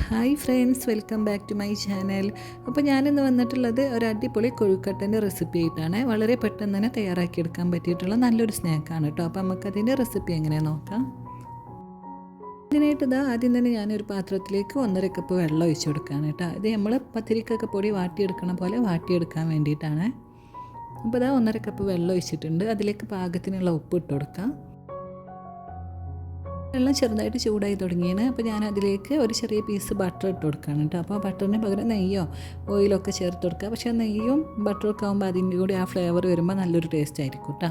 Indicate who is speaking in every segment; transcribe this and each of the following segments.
Speaker 1: Hi friends welcome back to my channel. അപ്പോൾ ഞാനിന്ന് വന്നിട്ടുള്ളത് ഒരു അടിപൊളി കൊഴുക്കട്ടന്റെ റെസിപ്പി ആയിട്ടാണ്. വളരെ പെട്ടെന്ന് തന്നെ തയ്യാറാക്കിയെടുക്കാൻ പറ്റിയിട്ടുള്ള നല്ലൊരു സ്നാക്കാണ് കേട്ടോ. അപ്പോൾ നമുക്കതിന്റെ റെസിപ്പി എങ്ങനെ നോക്കാം. ഇതിനായിട്ട് ഇതാ ആദ്യം തന്നെ ഞാനൊരു പാത്രത്തിലേക്ക് ഒന്നര കപ്പ് വെള്ളം ഒഴിച്ചു കൊടുക്കുകയാണ് കേട്ടോ. ഇത് നമ്മൾ പത്തിരിക്കൊക്കെ പൊടി വാട്ടിയെടുക്കണ പോലെ വാട്ടിയെടുക്കാൻ വേണ്ടിയിട്ടാണ്. അപ്പോൾ ഇതാ ഒന്നര കപ്പ് വെള്ളം ഒഴിച്ചിട്ടുണ്ട്. അതിലേക്ക് പാകത്തിനുള്ള ഉപ്പ് ഇട്ട് കൊടുക്കാം. വെള്ളം ചെറുതായിട്ട് ചൂടായി തുടങ്ങിയാണ് അപ്പോൾ ഞാൻ അതിലേക്ക് ഒരു ചെറിയ പീസ് ബട്ടർ ഇട്ട് കൊടുക്കുകയാണ് കേട്ടോ. അപ്പോൾ ബട്ടറിന് പകരം നെയ്യോ ഓയിലൊക്കെ ചേർത്ത് കൊടുക്കുക. പക്ഷേ നെയ്യും ബട്ടറൊക്കെ ആകുമ്പോൾ അതിന്റെ കൂടി ആ ഫ്ലേവർ വരുമ്പോൾ നല്ലൊരു ടേസ്റ്റ് ആയിരിക്കും കേട്ടോ.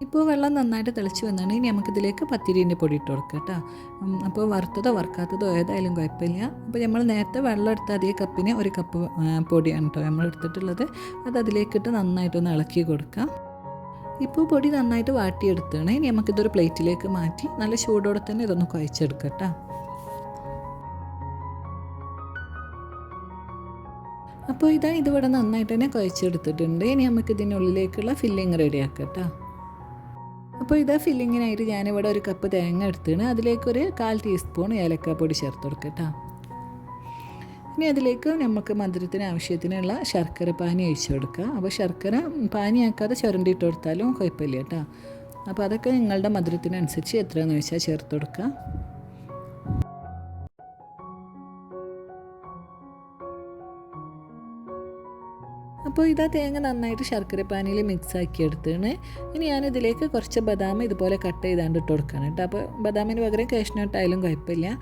Speaker 1: ഇപ്പോൾ വെള്ളം നന്നായിട്ട് തിളച്ച് വന്നാണ്. ഇനി നമുക്കിതിലേക്ക് പത്തിരീന്റെ പൊടി ഇട്ട് കൊടുക്കാം കേട്ടോ. അപ്പോൾ വറുത്തതോ വറുക്കാത്തതോ ഏതായാലും കുഴപ്പമില്ല. അപ്പോൾ നമ്മൾ നേരത്തെ വെള്ളം എടുത്ത അതേ കപ്പിന് ഒരു കപ്പ് പൊടിയാണ് കേട്ടോ നമ്മൾ എടുത്തിട്ടുള്ളത് അത് അതിലേക്കിട്ട് നന്നായിട്ടൊന്ന് ഇളക്കി കൊടുക്കാം ഇപ്പോൾ പൊടി നന്നായിട്ട് വാട്ടിയെടുത്താണ്. ഇനി നമുക്കിതൊരു പ്ലേറ്റിലേക്ക് മാറ്റി നല്ല ചൂടോടെ തന്നെ ഇതൊന്ന് കുഴച്ചെടുക്കട്ടോ. അപ്പോൾ ഇതാ ഇതിവിടെ നന്നായിട്ട് തന്നെ കുഴച്ചെടുത്തിട്ടുണ്ട്. ഇനി നമുക്ക് ഇതിനുള്ളിലേക്കുള്ള ഫില്ലിങ് റെഡിയാക്കട്ടോ. അപ്പോൾ ഇതാ ഫില്ലിങ്ങിനായിട്ട് ഞാനിവിടെ ഒരു കപ്പ് തേങ്ങ എടുത്തിട്ട് അതിലേക്കൊരു കാൽ ടീസ്പൂൺ ഏലക്കാപ്പൊടി ചേർത്ത് കൊടുക്കട്ടോ ഇനി അതിലേക്ക് നമുക്ക് മധുരത്തിന് ആവശ്യത്തിനുള്ള ശർക്കര പാനി ഒഴിച്ചു കൊടുക്കുക. അപ്പോൾ ശർക്കര പാനിയാക്കാതെ ചുരണ്ടിയിട്ട് കൊടുത്താലും കുഴപ്പമില്ല കേട്ടോ. അപ്പോൾ അതൊക്കെ നിങ്ങളുടെ മധുരത്തിനനുസരിച്ച് എത്രയെന്ന് വെച്ചാൽ ചേർത്ത് കൊടുക്കുക. അപ്പോൾ ഇതാ തേങ്ങ നന്നായിട്ട് ശർക്കര പാനിയിൽ മിക്സ് ആക്കി എടുത്താണ് ഇനി ഞാനിതിലേക്ക് കുറച്ച് ബദാം ഇതുപോലെ കട്ട് ചെയ്താണ്ട് ഇട്ട് കൊടുക്കണം കേട്ടോ. അപ്പോൾ ബദാമിന് പകരം കാഷ്നട്ടായാലും കുഴപ്പമില്ല.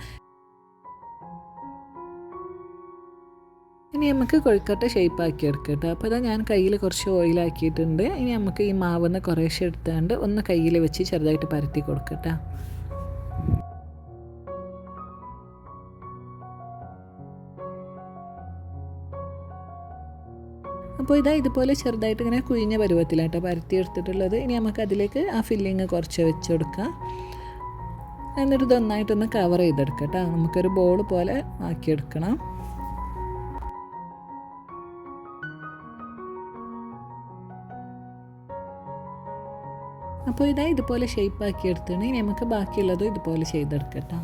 Speaker 1: ഇനി നമുക്ക് കൊഴുക്കട്ട ഷേപ്പ് ആക്കി എടുക്കാം കേട്ടോ അപ്പോൾ ഇതാ ഞാൻ കയ്യിൽ കുറച്ച് ഓയിലാക്കിയിട്ടുണ്ട് ഇനി നമുക്ക് ഈ മാവെന്ന് കുറേശ്ശെ എടുത്താണ്ട് ഒന്ന് കയ്യിൽ വെച്ച് ചെറുതായിട്ട് പരത്തി കൊടുക്കട്ടോ. അപ്പോൾ ഇതാ ഇതുപോലെ ചെറുതായിട്ട് ഇങ്ങനെ കുഴിഞ്ഞ പരുവത്തിലാട്ടോ പരത്തി എടുത്തിട്ടുള്ളത്. ഇനി നമുക്ക് അതിലേക്ക് ആ ഫില്ലിങ് കുറച്ച് വെച്ച് കൊടുക്കാം. എന്നിട്ട് ഇത് നന്നായിട്ടൊന്ന് കവർ ചെയ്തെടുക്കാം കേട്ടോ നമുക്കൊരു ബോൾ പോലെ ആക്കിയെടുക്കണം അപ്പോൾ ഇതാ ഇതുപോലെ ഷേപ്പ് ആക്കി എടുത്തിട്ട് ഇനി നമുക്ക് ബാക്കിയുള്ളതും ഇതുപോലെ ചെയ്തെടുക്കട്ടോ.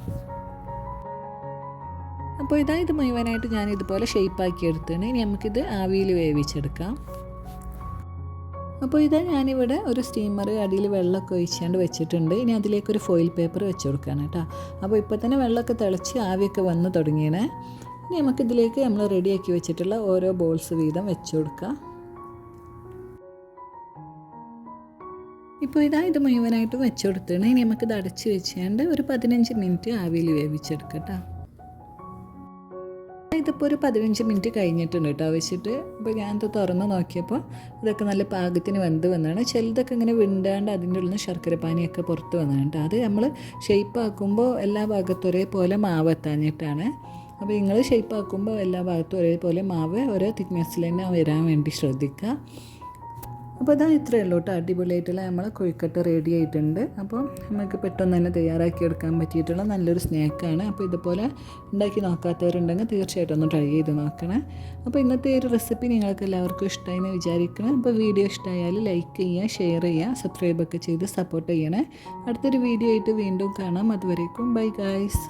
Speaker 1: അപ്പോൾ ഇതാ ഇത് മുഴുവനായിട്ട് ഞാൻ ഇതുപോലെ ഷേപ്പ് ആക്കി എടുത്തിട്ട് ഇനി നമുക്കിത് ആവിയിൽ വേവിച്ചെടുക്കാം. അപ്പോൾ ഇതാ ഞാനിവിടെ ഒരു സ്റ്റീമർ അടിയിൽ വെള്ളമൊക്കെ ഒഴിച്ചാണ്ട് വെച്ചിട്ടുണ്ട്. ഇനി അതിലേക്കൊരു ഫോയിൽ പേപ്പർ വെച്ച് കൊടുക്കുകയാണ് കേട്ടോ. അപ്പോൾ ഇപ്പോൾ തന്നെ വെള്ളമൊക്കെ തിളച്ച് ആവിയൊക്കെ വന്ന് തുടങ്ങിയേ. ഇനി നമുക്കിതിലേക്ക് നമ്മൾ റെഡിയാക്കി വെച്ചിട്ടുള്ള ഓരോ ബോൾസ് വീതം വെച്ച് കൊടുക്കാം. ഇപ്പോൾ ഇതാ ഇത് മുഴുവനായിട്ട് വെച്ച് ഇനി നമുക്കിത് അടച്ച് വെച്ചാണ്ട് ഒരു പതിനഞ്ച് മിനിറ്റ് ആവിയിൽ വേവിച്ചെടുക്കട്ടോ. ഇതിപ്പോൾ ഒരു പതിനഞ്ച് മിനിറ്റ് കഴിഞ്ഞിട്ടുണ്ട് കേട്ടോ വെച്ചിട്ട്. ഞാൻ ഞാനത് തുറന്ന് നോക്കിയപ്പോൾ ഇതൊക്കെ നല്ല പാകത്തിന് വെന്ത് വന്നതാണ് ചിലതൊക്കെ ഇങ്ങനെ വിണ്ടാണ്ട് അതിന്റെ ഉള്ളിൽ നിന്ന് ശർക്കര പാനിയൊക്കെ പുറത്ത് വന്നതാണ് അത് നമ്മൾ ഷേപ്പ് ആക്കുമ്പോൾ എല്ലാ ഭാഗത്തും ഒരേപോലെ മാവ് എത്താഞ്ഞിട്ടാണ്. അപ്പോൾ നിങ്ങൾ ഷേപ്പ് ആക്കുമ്പോൾ എല്ലാ ഭാഗത്തും ഒരേപോലെ മാവ് ഓരോ തിക്നെസ്സിൽ തന്നെ വരാൻ വേണ്ടി ശ്രദ്ധിക്കുക അപ്പോൾ ഇതാ ഇത്രയേ ഉള്ളൂ കേട്ടോ. അടിപൊളിയായിട്ടുള്ള നമ്മൾ കൊഴുക്കട്ട റെഡി ആയിട്ടുണ്ട്. അപ്പോൾ നമുക്ക് പെട്ടെന്ന് തന്നെ തയ്യാറാക്കി എടുക്കാൻ പറ്റിയിട്ടുള്ള നല്ലൊരു സ്നാക്കാണ് അപ്പോൾ ഇതുപോലെ ഉണ്ടാക്കി നോക്കാത്തവരുണ്ടെങ്കിൽ തീർച്ചയായിട്ടും ഒന്ന് ട്രൈ ചെയ്ത് നോക്കണേ. അപ്പോൾ ഇന്നത്തെ ഒരു റെസിപ്പി നിങ്ങൾക്ക് എല്ലാവർക്കും ഇഷ്ടമായി എന്ന് വിചാരിക്കണം. അപ്പോൾ വീഡിയോ ഇഷ്ടമായാൽ ലൈക്ക് ചെയ്യുക ഷെയർ ചെയ്യുക സബ്സ്ക്രൈബൊക്കെ ചെയ്ത് സപ്പോർട്ട് ചെയ്യണേ. അടുത്തൊരു വീഡിയോ ആയിട്ട് വീണ്ടും കാണാം. അതുവരേക്കും ബൈ ഗായ്സ്